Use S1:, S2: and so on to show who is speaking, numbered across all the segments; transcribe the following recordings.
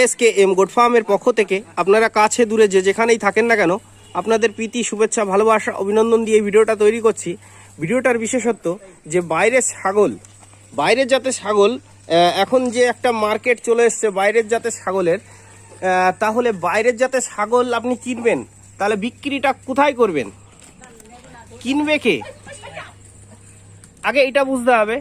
S1: SK M গোড ফার্মের পক্ষ থেকে আপনারা কাছে দূরে যে যেখানেই থাকেন না কেন, আপনাদের প্রীতি, শুভেচ্ছা, ভালোবাসা, অভিনন্দন দিয়ে ভিডিওটা তৈরি করছি। ভিডিওটার বিশেষত্ব যে বাইরের ছাগল, বাইরের জাতের ছাগল এখন যে একটা মার্কেট চলে এসছে বাইরের জাতের ছাগলের তাহলে বাইরের জাতের ছাগল আপনি কিনবেন, তাহলে বিক্রিটা কোথায় করবেন? কিনবে কে? আগে এটা বুঝতে হবে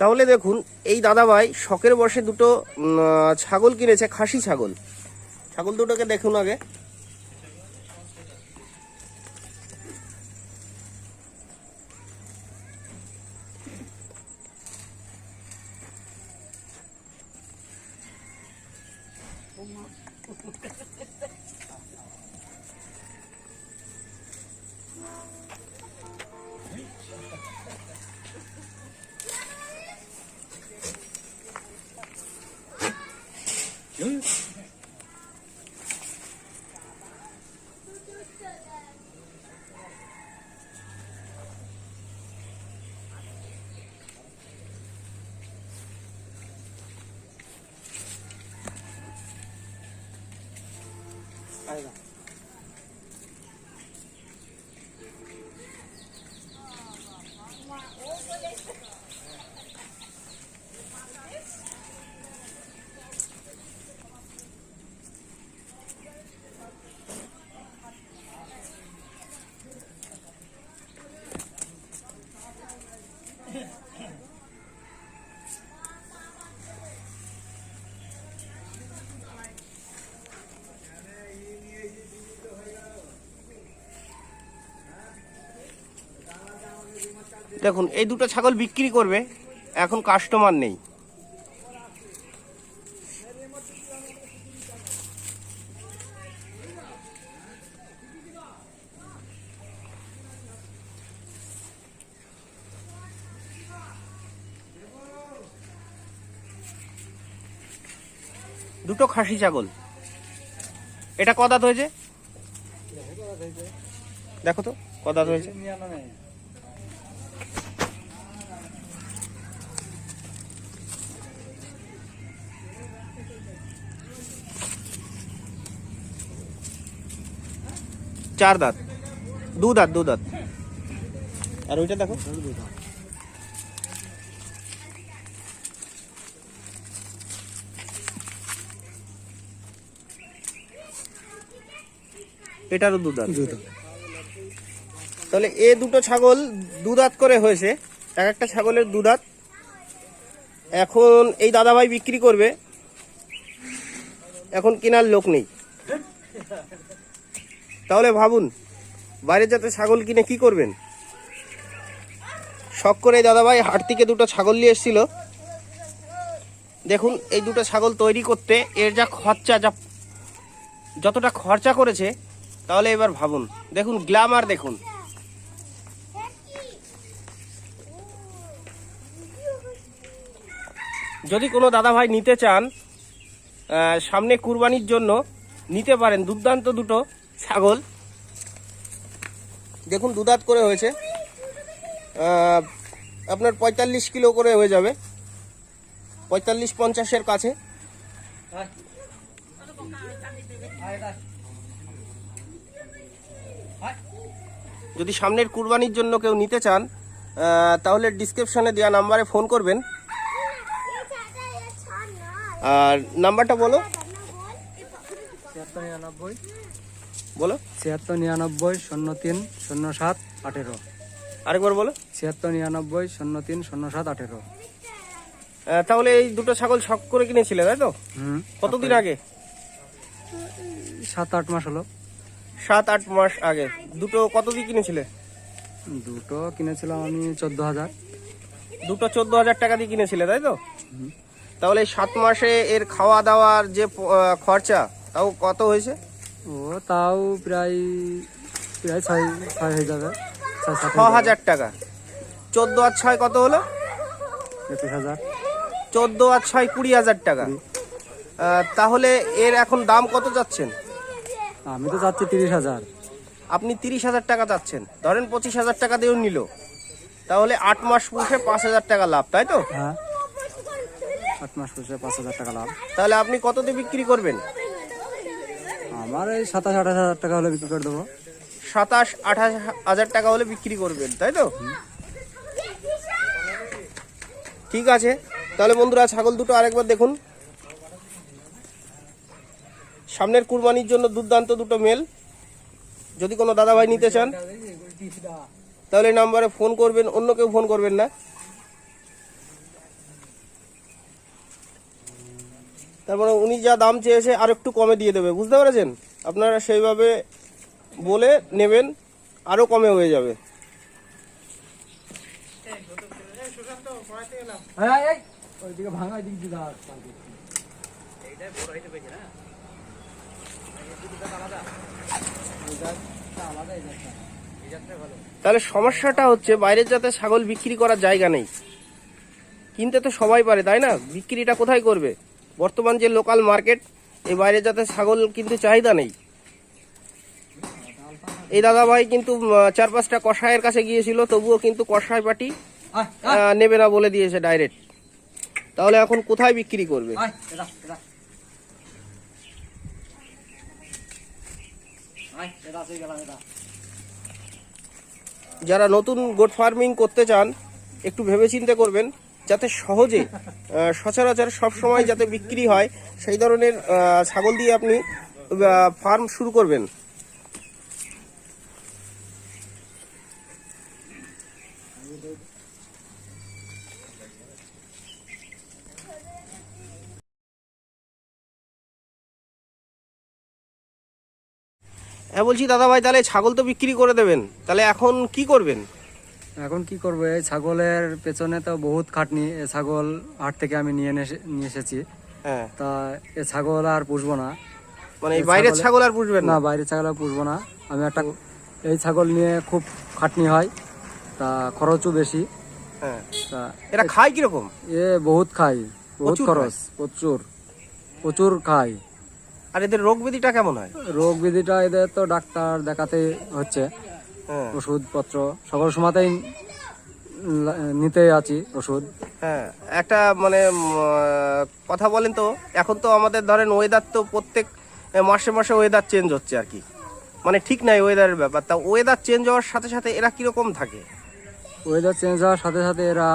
S1: তাহলে দেখুন, এই দাদাভাই শখের বসে দুটো ছাগল কিনেছে, খাসি ছাগল। ছাগল দুটোকে দেখুন আগে। Hmm? দেখুন এই দুটো ছাগল বিক্রি করবে এখন কাস্টমার নেই। দুটো খাসি ছাগল। এটা কদাত হয়েছে? দেখো তো কদাত হয়েছে? চার দাঁত। দু দাঁত দু দাঁত। আর ওইটা দেখো। এটারও দু দাঁত তাহলে এ দুটো ছাগল দু দাঁত করে হয়েছে এক একটা ছাগলের দু দাঁত এখন এই দাদাভাই বিক্রি করবে। এখন কেনার লোক নেই। তাহলে ভাবুন বাইরে যাতে ছাগল কিনে কি করবেন? শখ করে এই দাদাভাই হাট থেকে দুটো ছাগল নিয়ে এসেছিল। দেখুন এই দুটো ছাগল তৈরি করতে এর যা খরচা যা যতটা খরচা করেছে তাহলে এবার ভাবুন, দেখুন গ্ল্যামার দেখুন। যদি কোনো দাদাভাই নিতে চান সামনে কুরবানির জন্য নিতে পারেন দুর্দান্ত দুটো ছাগল। দেখুন, দুদাত করে হয়েছে। আপনার পঁয়তাল্লিশ কিলো করে হয়ে যাবে। পঁয়তাল্লিশ পঞ্চাশের কাছে। যদি সামনের কুরবানির জন্য কেউ নিতে চান তাহলে ডিসক্রিপশনে দেওয়া নাম্বারে ফোন করবেন। আর নাম্বারটা বলো। বলো।
S2: ছিয়াত্তর নিরানব্বই শূন্য তিন শূন্য সাত আঠেরো।
S1: আরেকবার বলো।
S2: ছিয়াত্তর নিরানব্বই শূন্য তিন শূন্য সাত আঠেরো।
S1: তাহলে এই দুটো ছাগল শখ করে কিনেছিলে তাই তো? কতদিন আগে?
S2: সাত আট মাস হলো।
S1: সাত আট মাস আগে। দুটো কত দিয়ে কিনেছিলে?
S2: দুটো কিনেছিলাম আমি চোদ্দ হাজার।
S1: দুটো চোদ্দ হাজার টাকা দিয়ে কিনেছিলে তাই তো? তাহলে সাত মাসে এর খাওয়া দাওয়ার যে খরচা তাও কত হয়েছে?
S2: ও তাও প্রায় প্রায় ছয় ছয় হয়ে যাবে।
S1: ছ হাজার টাকা। চোদ্দ আর ছয় কত হলো?
S2: একুশ হাজার।
S1: চোদ্দ আর ছয় কুড়ি হাজার টাকা। তাহলে এর এখন দাম কত যাচ্ছেন?
S2: আমি তো চাচ্ছি তিরিশ হাজার।
S1: আপনি তিরিশ হাজার টাকা চাচ্ছেন। ধরেন পঁচিশ হাজার টাকা দিয়েও নিল। তাহলে আট মাস পুষে পাঁচ হাজার টাকা লাভ তাই তো?
S2: হ্যাঁ। আট মাস পুষে পাঁচ হাজার টাকা লাভ।
S1: তাহলে আপনি কততে বিক্রি করবেন?
S2: আমার এই সাতাশ আঠাশ হাজার টাকা হলে বিক্রি করে দেবো।
S1: সাতাশ আঠাশ হাজার টাকা হলে বিক্রি করবেন তাই তো? ঠিক আছে। তাহলে বন্ধুরা ছাগল দুটো আরেকবার দেখুন। সামনের কুরবানির জন্য দুর্দান্ত দুটো মেল। যদি কোনো দাদাভাই নিতে চান তাহলে এই নাম্বারে ফোন করবেন অন্য কেউ ফোন করবেন না। তারপরে উনি যা দাম চেয়েছে আর একটু কমে দিয়ে দেবে বুঝতে পেরেছেন? আপনারা সেইভাবে বলে নেবেন আরও কমে হয়ে যাবে।
S2: ওইদিকে ভাঙা দিক দিদা
S1: তাহলে সমস্যাটা হচ্ছে বাইরের যাতে ছাগল বিক্রি করার জায়গা নেই। কিনতে তো সবাই পারে তাই না? বিক্রিটা কোথায় করবে? বর্তমান যে লোকাল মার্কেট এই বাইরে যাতে ছাগল কিন্তু চাহিদা নেই। এই দাদা ভাই কিন্তু চার পাঁচটা কষায়ের কাছে গিয়েছিল তবুও কিন্তু কষাই পাটি নেবে না বলে দিয়েছে ডাইরেক্ট তাহলে এখন কোথায় বিক্রি করবে? যারা নতুন গোট ফার্মিং করতে চান একটু ভেবে চিন্তে করবেন যাতে সহজে সচরাচর সব সময় যাতে বিক্রি হয় সেই ধরনের ছাগল দিয়ে আপনি ফার্ম শুরু করবেন। হ্যাঁ বলছি দাদা ভাই তাহলে ছাগল তো বিক্রি করে দেবেন। তাহলে এখন কি করবেন?
S2: এখন কি করব? এই ছাগলের পেছনে তো বহুত খাটনি। এ ছাগল হাট থেকে আমি নিয়ে নিয়ে এসেছি।
S1: হ্যাঁ।
S2: তা এ ছাগল আর পুষবো না।
S1: মানে বাইরের
S2: ছাগল
S1: আর পুষবেন
S2: না? বাইরের ছাগল আর পুষবো না। আমি একটা এই ছাগল নিয়ে খুব খাটনি হয়। তা খরচও বেশি।
S1: হ্যাঁ।
S2: তা
S1: এরা খায় কীরকম?
S2: এ বহুত খায়। বহুত খরচ প্রচুর। প্রচুর খাই
S1: আর এদের রোগ ব্যাধিটা কেমন হয়?
S2: রোগ বিধিটা এদের তো ডাক্তার দেখাতে হচ্ছে
S1: হ্যাঁ।
S2: ওষুধপত্র সকল সময়তেই নিতে আছি ওষুধ।
S1: হ্যাঁ একটা মানে কথা বলেন তো এখন তো আমাদের ধরেন ওয়েদার তো প্রত্যেক মাসে মাসে ওয়েদার চেঞ্জ হচ্ছে আর কি। মানে ঠিক নাই ওয়েদারের ব্যাপার তা ওয়েদার চেঞ্জ হওয়ার সাথে সাথে এরা কীরকম থাকে?
S2: ওয়েদার চেঞ্জ হওয়ার সাথে সাথে এরা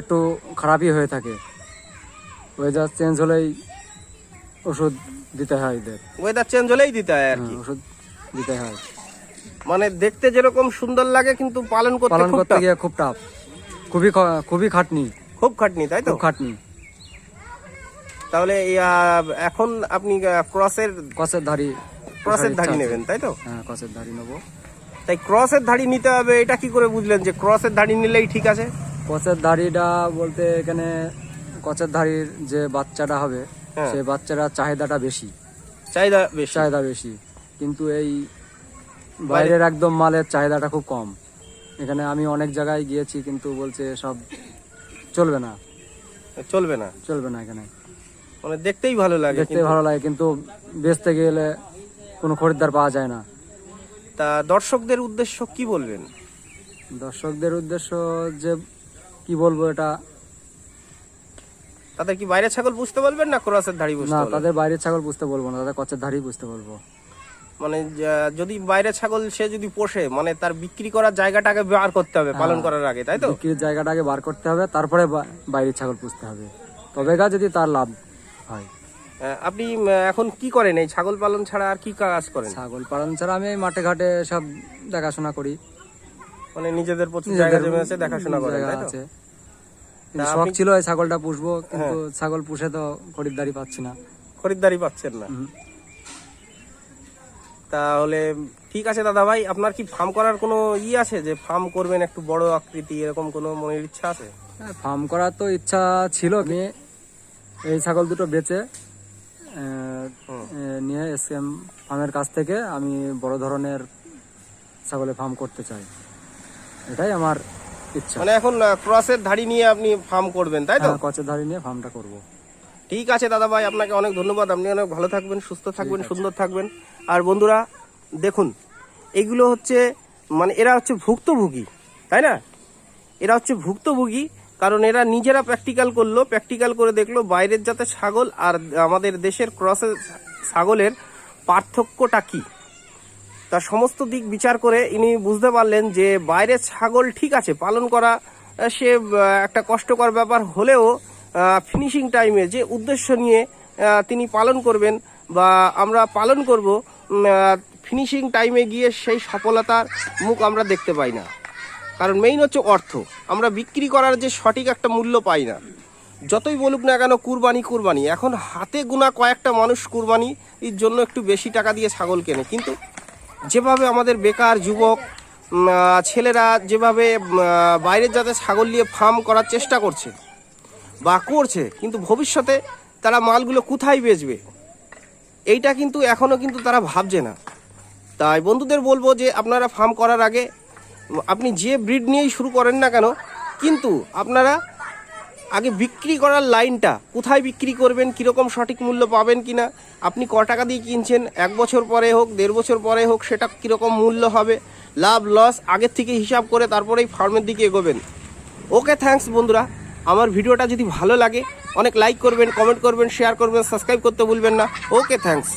S2: একটু খারাপই হয়ে থাকে। ওয়েদার চেঞ্জ হলেই ওষুধ দিতে হয় এদের।
S1: ওয়েদার চেঞ্জ হলেই দিতে হয় আর
S2: হ্যাঁ,
S1: কি
S2: ওষুধ দিতে হয়।
S1: মানে দেখতে যেরকম সুন্দর লাগে কিন্তু পালন করতে
S2: পালন
S1: খুব
S2: করতে। গিয়ে খুব টাফ খুবই খুবই খাটনি।
S1: খুব খাটনি তাই তো?
S2: খাটনি।
S1: তাহলে এখন আপনি ক্রসের
S2: কসের ধাড়ি
S1: ক্রসের ধাড়ি নেবেন তাই তো?
S2: হ্যাঁ ক্রসের ধাড়ি নেব।
S1: তাই ক্রসের ধাড়ি নিতে হবে এটা কি করে বুঝলেন যে ক্রসের ধাড়ি নিলেই ঠিক আছে?
S2: ক্রসের ধাড়িটা বলতে এখানে কচের ধাড়ির যে বাচ্চাটা হবে
S1: হ্যাঁ।
S2: সেই বাচ্চাটার চাহিদাটা বেশি।
S1: চাহিদা বেশি।
S2: চাহিদা বেশি। কিন্তু এই বাইরের একদম মালের চাহিদাটা খুব কম। এখানে আমি অনেক জায়গায় গিয়েছি কিন্তু বলছে সব চলবে না।
S1: চলবে না।
S2: চলবে না এখানে।
S1: মানে দেখতেই ভালো লাগে
S2: দেখতে ভালো লাগে কিন্তু বেচতে গেলে কোনো খরিদ্দার পাওয়া যায় না।
S1: তা দর্শকদের উদ্দেশ্য কি বলবেন?
S2: দর্শকদের উদ্দেশ্য যে কি বলব এটা
S1: তাদের কি বাইরে ছাগল বুঝতে বলবেন না ক্রসের ধাড়ি বুঝতে
S2: না তাদের বাইরের ছাগল বুঝতে বলব না তাদের কচের ধাড়ি বুঝতে বলব।
S1: মানে যদি বাইরে ছাগল সে যদি পোষে মানে তার বিক্রি করার জায়গাটাকে বার করতে হবে পালন করার আগে তাই তো?
S2: বিক্রির জায়গাটাকে বার করতে হবে তারপরে বাইরের ছাগল পুষতে হবে। তবে গা যদি তার লাভ হয়।
S1: আহ, আপনি এখন কি করেন? এই ছাগল পালন ছাড়া আর কি কাজ করেন?
S2: ছাগল পালন ছাড়া আমি মাঠে ঘাটে সব দেখাশোনা করি।
S1: মানে নিজেদের প্রচুর জায়গা জমি আছে দেখাশোনা করেন তাই তা?
S2: শখ
S1: হ্যাঁ।
S2: ছিল এই ছাগলটা পুষবো কিন্তু ছাগল পুষে তো খরিদ্দারি পাচ্ছি না।
S1: খরিদ্দারি পাচ্ছেন না। তাহলে ঠিক আছে দাদা ভাই আপনার কি ফার্ম করার কোনো ই আছে যে ফার্ম করবেন একটু বড় আকৃতি এরকম কোনো মনের ইচ্ছা আছে?
S2: হ্যাঁ, ফার্ম করার তো ইচ্ছা ছিল আমি এই ছাগল দুটো বেচে নিয়ে এসএম ফার্মের কাছ থেকে আমি বড় ধরনের ছাগলের ফার্ম করতে চাই। এটাই আমার
S1: মানে এখন ক্রসের ধাড়ি নিয়ে আপনি ফার্ম করবেন তাই তো?
S2: ক্রসের কচের ধাড়ি নিয়ে ফার্মটা করব।
S1: ঠিক আছে দাদা ভাই আপনাকে অনেক ধন্যবাদ। আপনি অনেক ভালো থাকবেন সুস্থ থাকবেন সুন্দর থাকবেন। আর বন্ধুরা দেখুন এগুলো হচ্ছে মানে এরা হচ্ছে ভুক্তভোগী তাই না? এরা হচ্ছে ভুক্তভোগী কারণ এরা নিজেরা প্র্যাকটিক্যাল করল প্র্যাকটিক্যাল করে দেখল বাইরের যাতে ছাগল আর আমাদের দেশের ক্রসের ছাগলের পার্থক্যটা কী। তার সমস্ত দিক বিচার করে ইনি বুঝতে পারলেন যে বাইরের ছাগল ঠিক আছে, পালন করা সে একটা কষ্টকর ব্যাপার হলেও ফিনিশিং টাইমে যে উদ্দেশ্য নিয়ে তিনি পালন করবেন বা আমরা পালন করব ফিনিশিং টাইমে গিয়ে সেই সফলতার মুখ আমরা দেখতে পাই না। কারণ মেইন হচ্ছে অর্থ। আমরা বিক্রি করার যে সঠিক একটা মূল্য পাই না। যতই বলুক না কেন, কুরবানি কুরবানি। এখন হাতে গোনা কয়েকটা মানুষ কুরবানির জন্য একটু বেশি টাকা দিয়ে ছাগল কেনে। কিন্তু যেভাবে আমাদের বেকার যুবক ছেলেরা যেভাবে বাইরের যাতে ছাগল নিয়ে ফার্ম করার চেষ্টা করছে বা করছে, কিন্তু ভবিষ্যতে তারা মালগুলো কোথায় বেচবে? এইটা কিন্তু এখনও কিন্তু তারা ভাবছে না। তাই বন্ধুদের বলব যে আপনারা ফার্ম করার আগে আপনি যে ব্রিড নিয়েই শুরু করেন না কেন, কিন্তু আপনারা আগে বিক্রি করার লাইনটা, কোথায় বিক্রি করবেন, কীরকম সঠিক মূল্য পাবেন কি না আপনি ক টাকা দিয়ে কিনছেন, এক বছর পরে হোক, দেড় বছর পরে হোক, সেটা কীরকম মূল্য হবে, লাভ, লস, আগের থেকে হিসাব করে তারপরেই ফার্মের দিকে এগোবেন। ওকে, থ্যাঙ্কস বন্ধুরা। আমার ভিডিওটা যদি ভালো লাগে, অনেক লাইক করবেন কমেন্ট করবেন শেয়ার করবেন সাবস্ক্রাইব করতে ভুলবেন না। Okay, thanks.